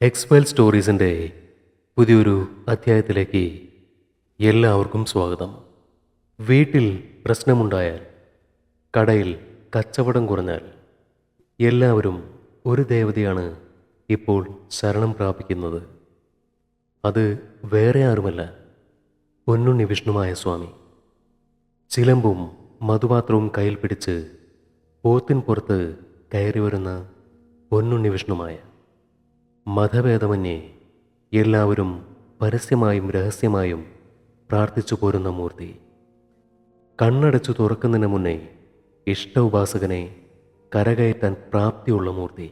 Expel സ്റ്റോറീസിന്റെ പുതിയൊരു അധ്യായത്തിലേക്ക് എല്ലാവർക്കും സ്വാഗതം. വീട്ടിൽ പ്രശ്നമുണ്ടായാൽ കടയിൽ കച്ചവടം കുറഞ്ഞാൽ എല്ലാവരും ഒരു ദേവതയാണ് ഇപ്പോൾ ശരണം പ്രാപിക്കുന്നത്. അത് വേറെ ആരുമല്ല പൊന്നുണ്ണി വിഷ്ണുമായ സ്വാമി. ചിലമ്പും മധുപാത്രവും കയ്യിൽ പിടിച്ച് പോത്തിൻ പുറത്ത് കയറി വരുന്ന പൊന്നുണ്ണി വിഷ്ണുമായ. മതഭേദമന്യേ എല്ലാവരും പരസ്യമായും രഹസ്യമായും പ്രാർത്ഥിച്ചു പോരുന്ന മൂർത്തി. കണ്ണടച്ചു തുറക്കുന്നതിന് മുന്നേ ഇഷ്ട ഉപാസകനെ കരകയറ്റാൻ പ്രാപ്തിയുള്ള മൂർത്തി.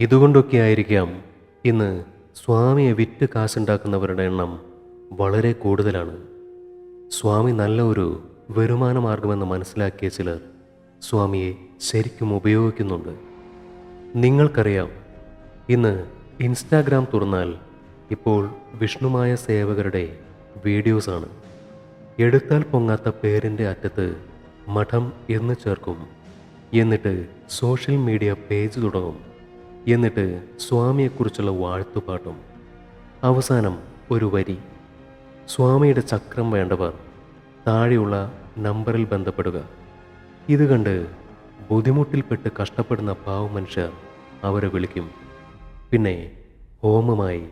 ഇതുകൊണ്ടൊക്കെയായിരിക്കാം ഇന്ന് സ്വാമിയെ വിറ്റ് കാശുണ്ടാക്കുന്നവരുടെ എണ്ണം വളരെ കൂടുതലാണ്. സ്വാമി നല്ല ഒരു വരുമാന മാർഗമെന്ന് മനസ്സിലാക്കിയ ചിലർ സ്വാമിയെ ശരിക്കും ഉപയോഗിക്കുന്നുണ്ട്. നിങ്ങൾക്കറിയാം ഇന്ന് ഇൻസ്റ്റാഗ്രാം തുറന്നാൽ ഇപ്പോൾ വിഷ്ണുമായ സേവകരുടെ വീഡിയോസാണ്. എടുത്താൽ പൊങ്ങാത്ത പേരിന്റെ അറ്റത്ത് മഠം എന്ന് ചേർക്കും. എന്നിട്ട് സോഷ്യൽ മീഡിയ പേജ് തുടങ്ങും. എന്നിട്ട് സ്വാമിയെക്കുറിച്ചുള്ള വാഴ്ത്തുപാട്ടും. അവസാനം ഒരു വരി. സ്വാമിയുടെ ചക്രം വേണ്ടവർ താഴെയുള്ള നമ്പറിൽ ബന്ധപ്പെടുക. ഇത് കണ്ട് ബുദ്ധിമുട്ടിൽപ്പെട്ട് കഷ്ടപ്പെടുന്ന പാവ മനുഷ്യർ അവരെ വിളിക്കും. പിന്നെ ഹോമമായി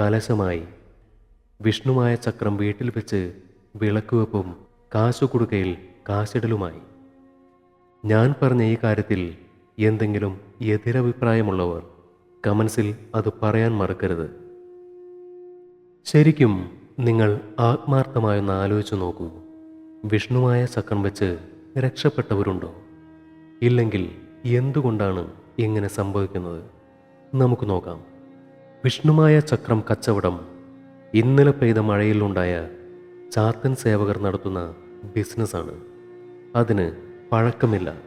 കലശമായി വിഷ്ണുമായ ചക്രം വീട്ടിൽ വെച്ച് വിളക്കുവെപ്പും കാശു കൊടുക്കയിൽ കാശിടലുമായി. ഞാൻ പറഞ്ഞ ഈ കാര്യത്തിൽ എന്തെങ്കിലും എതിരഭിപ്രായമുള്ളവർ കമൻസിൽ അത് പറയാൻ മറക്കരുത്. ശരിക്കും നിങ്ങൾ ആത്മാർത്ഥമായൊന്ന് ആലോചിച്ചു നോക്കൂ. വിഷ്ണുവായ ചക്രം വെച്ച് രക്ഷപ്പെട്ടവരുണ്ടോ? ഇല്ലെങ്കിൽ എന്തുകൊണ്ടാണ് ഇങ്ങനെ സംഭവിക്കുന്നത്? നമുക്ക് നോക്കാം. വിഷ്ണുമായ ചക്രം കച്ചവടം ഇന്നലെ പെയ്ത മഴയിലുണ്ടായ ചാത്തൻ സേവകർ നടത്തുന്ന ബിസിനസ്സാണ് അതിന് പഴക്കമില്ല.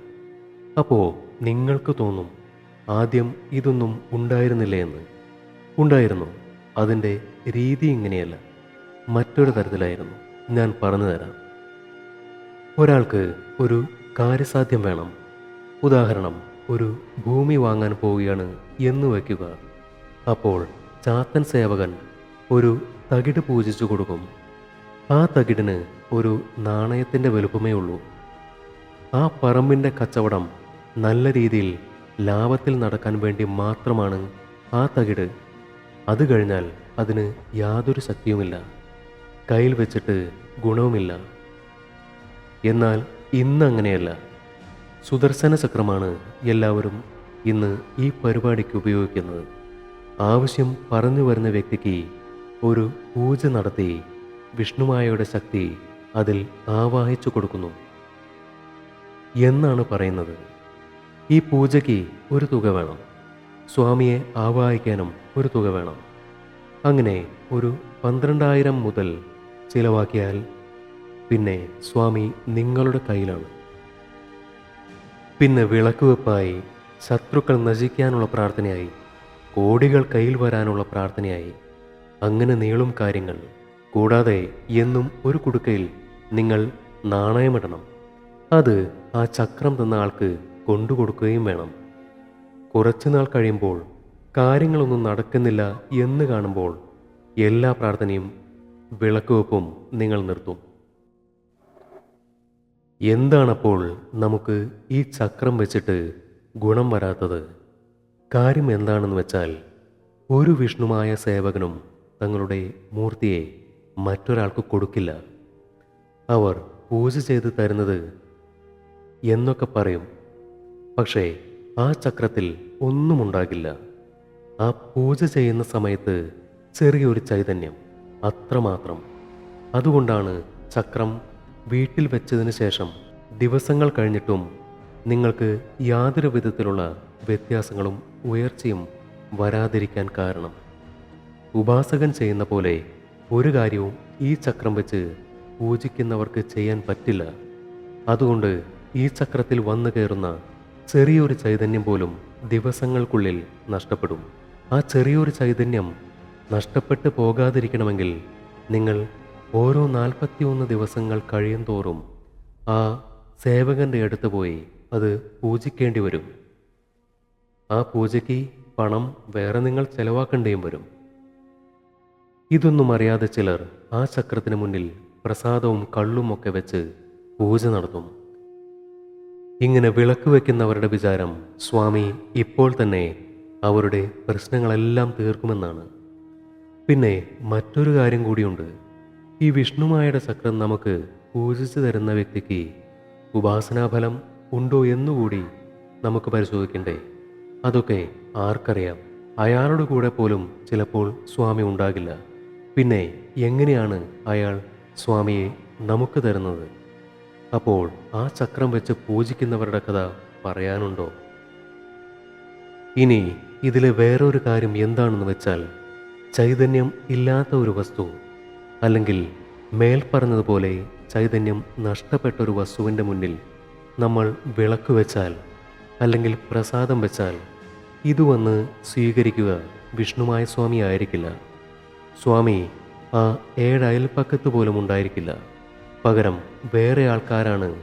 അപ്പോൾ നിങ്ങൾക്ക് തോന്നും ആദ്യം ഇതൊന്നും ഉണ്ടായിരുന്നില്ല എന്ന്? ഉണ്ടായിരുന്നു. അതിന്റെ രീതി ഇങ്ങനെയല്ല. മറ്റൊരു തരത്തിലായിരുന്നു. ഞാൻ പറഞ്ഞു തരാം. ഒരാൾക്ക് ഒരു കാര്യസാധ്യം വേണം. ഉദാഹരണം ഒരു ഭൂമി വാങ്ങാൻ പോവുകയാണ് എന്ന് വയ്ക്കുക. അപ്പോൾ ചാത്തൻ സേവകൻ ഒരു തകിട് പൂജിച്ചു കൊടുക്കും. ആ തകിടിന് ഒരു നാണയത്തിന്റെ വലുപ്പമേ ഉള്ളൂ. ആ പറമ്പിന്റെ കച്ചവടം നല്ല രീതിയിൽ ലാഭത്തിൽ നടക്കാൻ വേണ്ടി മാത്രമാണ് ആ തകിട്. അത് കഴിഞ്ഞാൽ അതിന് യാതൊരു ശക്തിയുമില്ല. കയ്യിൽ വെച്ചിട്ട് ഗുണവുമില്ല. എന്നാൽ ഇന്ന് അങ്ങനെയല്ല. സുദർശന ചക്രമാണ് എല്ലാവരും ഇന്ന് ഈ പരിപാടിക്ക് ഉപയോഗിക്കുന്നത്. ആവശ്യം പറഞ്ഞു വരുന്ന വ്യക്തിക്ക് ഒരു പൂജ നടത്തി വിഷ്ണുമായയുടെ ശക്തി അതിൽ ആവാഹിച്ചു കൊടുക്കുന്നു. എന്നാണ് പറയുന്നത്. ഈ പൂജയ്ക്ക് ഒരു തുക വേണം. സ്വാമിയെ ആവാഹിക്കാനും ഒരു തുക വേണം. അങ്ങനെ ഒരു പന്ത്രണ്ടായിരം മുതൽ ചിലവാക്കിയാൽ പിന്നെ സ്വാമി നിങ്ങളുടെ കയ്യിലാണ്. പിന്നെ വിളക്കുവെപ്പായി. ശത്രുക്കൾ നശിക്കാനുള്ള പ്രാർത്ഥനയായി. കോടികൾ കയ്യിൽ വരാനുള്ള പ്രാർത്ഥനയായി. അങ്ങനെ നീളും കാര്യങ്ങൾ. കൂടാതെ എന്നും ഒരു കുടുക്കയിൽ നിങ്ങൾ നാണയമിടണം. അത് ആ ചക്രം തന്ന ആൾക്ക് കൊണ്ടുകൊടുക്കുകയും വേണം. കുറച്ചുനാൾ കഴിയുമ്പോൾ കാര്യങ്ങളൊന്നും നടക്കുന്നില്ല എന്ന് കാണുമ്പോൾ എല്ലാ പ്രാർത്ഥനയും വിളക്കുവെപ്പും നിങ്ങൾ നിർത്തും. എന്താണപ്പോൾ നമുക്ക് ഈ ചക്രം വെച്ചിട്ട് ഗുണം വരാത്തത്? കാര്യം എന്താണെന്ന് വെച്ചാൽ ഒരു വിഷ്ണുമായ സേവകനും തങ്ങളുടെ മൂർത്തിയെ മറ്റൊരാൾക്ക് കൊടുക്കില്ല. അവർ പൂജ ചെയ്ത് തരുന്നത് എന്നൊക്കെ പറയും. പക്ഷേ ആ ചക്രത്തിൽ ഒന്നുമുണ്ടാകില്ല ആ പൂജ ചെയ്യുന്ന സമയത്ത് ചെറിയൊരു ചൈതന്യം അത്രമാത്രം. അതുകൊണ്ടാണ് ചക്രം വീട്ടിൽ വെച്ചതിന് ശേഷം ദിവസങ്ങൾ കഴിഞ്ഞിട്ടും നിങ്ങൾക്ക് യാതൊരു വിധത്തിലുള്ള വ്യത്യാസങ്ങളും ഉയർച്ചയും വരാതിരിക്കാൻ കാരണം. ഉപാസകൻ ചെയ്യുന്ന പോലെ ഒരു കാര്യവും ഈ ചക്രം വെച്ച് പൂജിക്കുന്നവർക്ക് ചെയ്യാൻ പറ്റില്ല. അതുകൊണ്ട് ഈ ചക്രത്തിൽ വന്നു കയറുന്ന ചെറിയൊരു ചൈതന്യം പോലും ദിവസങ്ങൾക്കുള്ളിൽ നഷ്ടപ്പെടും. ആ ചെറിയൊരു ചൈതന്യം നഷ്ടപ്പെട്ടു പോകാതിരിക്കണമെങ്കിൽ നിങ്ങൾ ഓരോ നാൽപ്പത്തിയൊന്ന് ദിവസങ്ങൾ കഴിയും തോറും ആ സേവകന്റെ അടുത്ത് പോയി അത് പൂജിക്കേണ്ടി വരും. ആ പൂജയ്ക്ക് പണം വേറെ നിങ്ങൾ ചെലവാക്കേണ്ടിയും വരും. ഇതൊന്നും അറിയാതെ ചിലർ ആ ചക്രത്തിന് മുന്നിൽ പ്രസാദവും കള്ളും ഒക്കെ വെച്ച് പൂജ നടത്തും. ഇങ്ങനെ വിളക്ക് വയ്ക്കുന്നവരുടെ വിചാരം സ്വാമി ഇപ്പോൾ തന്നെ അവരുടെ പ്രശ്നങ്ങളെല്ലാം തീർക്കുമെന്നാണ്. പിന്നെ മറ്റൊരു കാര്യം കൂടിയുണ്ട്. ഈ വിഷ്ണുമായുടെ ചക്രം നമുക്ക് പൂജിച്ചു തരുന്ന വ്യക്തിക്ക് ഉപാസനാഫലം ഉണ്ടോ എന്നുകൂടി നമുക്ക് പരിശോധിക്കണ്ടേ? അതൊക്കെ ആർക്കറിയാം. അയാളുടെ കൂടെ പോലും ചിലപ്പോൾ സ്വാമി ഉണ്ടാകില്ല. പിന്നെ എങ്ങനെയാണ് അയാൾ സ്വാമിയെ നമുക്ക് തരുന്നത്? അപ്പോൾ ആ ചക്രം വെച്ച് പൂജിക്കുന്നവരുടെ കഥ പറയാനുണ്ടോ? ഇനി ഇതിലെ വേറൊരു കാര്യം എന്താണെന്ന് വെച്ചാൽ ചൈതന്യം ഇല്ലാത്ത ഒരു വസ്തു അല്ലെങ്കിൽ മേൽ പറഞ്ഞതുപോലെ ചൈതന്യം നഷ്ടപ്പെട്ട ഒരു വസ്തുവിന്റെ മുന്നിൽ നമ്മൾ വിളക്ക് വെച്ചാൽ അല്ലെങ്കിൽ പ്രസാദം വെച്ചാൽ ഇത് വന്ന് സ്വീകരിക്കുക വിഷ്ണുമായ സ്വാമി ആയിരിക്കില്ല. സ്വാമി ആ ഏഴ് അയൽപ്പക്കത്ത് പോലും ഉണ്ടായിരിക്കില്ല. പകരം വേറെ ആൾക്കാരാണ്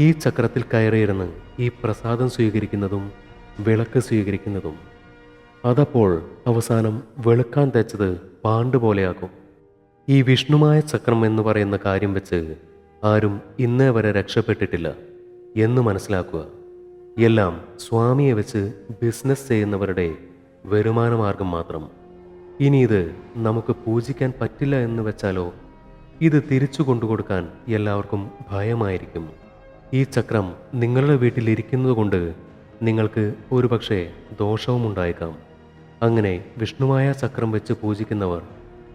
ഈ ചക്രത്തിൽ കയറിയിരുന്ന് ഈ പ്രസാദം സ്വീകരിക്കുന്നതും വിളക്ക് സ്വീകരിക്കുന്നതും. അതപ്പോൾ അവസാനം വെളുക്കാൻ തെച്ചത് പാണ്ട് പോലെയാകും ഈ വിഷ്ണുമായ ചക്രം എന്ന് പറയുന്ന കാര്യം വെച്ച് ആരും ഇന്നേ വരെ രക്ഷപ്പെട്ടിട്ടില്ല എന്ന് മനസ്സിലാക്കുക. എല്ലാം സ്വാമിയെ വെച്ച് ബിസിനസ് ചെയ്യുന്നവരുടെ വരുമാന മാർഗം മാത്രം. ഇനി ഇത് നമുക്ക് പൂജിക്കാൻ പറ്റില്ല എന്ന് വെച്ചാലോ? ഇത് തിരിച്ചു കൊണ്ടുകൊടുക്കാൻ എല്ലാവർക്കും ഭയമായിരിക്കും. ഈ ചക്രം നിങ്ങളുടെ വീട്ടിൽ ഇരിക്കുന്നത് കൊണ്ട് നിങ്ങൾക്ക് ഒരുപക്ഷെ ദോഷവും ഉണ്ടായേക്കാം അങ്ങനെ വിഷ്ണുവായ ചക്രം വെച്ച് പൂജിക്കുന്നവർ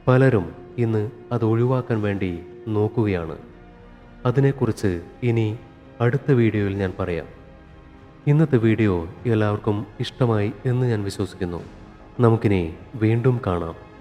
പലരും ഇന്ന് അത് ഒഴിവാക്കാൻ വേണ്ടി നോക്കുകയാണ്. അതിനെക്കുറിച്ച് ഇനി അടുത്ത വീഡിയോയിൽ ഞാൻ പറയാം. ഇന്നത്തെ വീഡിയോ എല്ലാവർക്കും ഇഷ്ടമായി എന്ന് ഞാൻ വിശ്വസിക്കുന്നു. നമുക്കിനി വീണ്ടും കാണാം.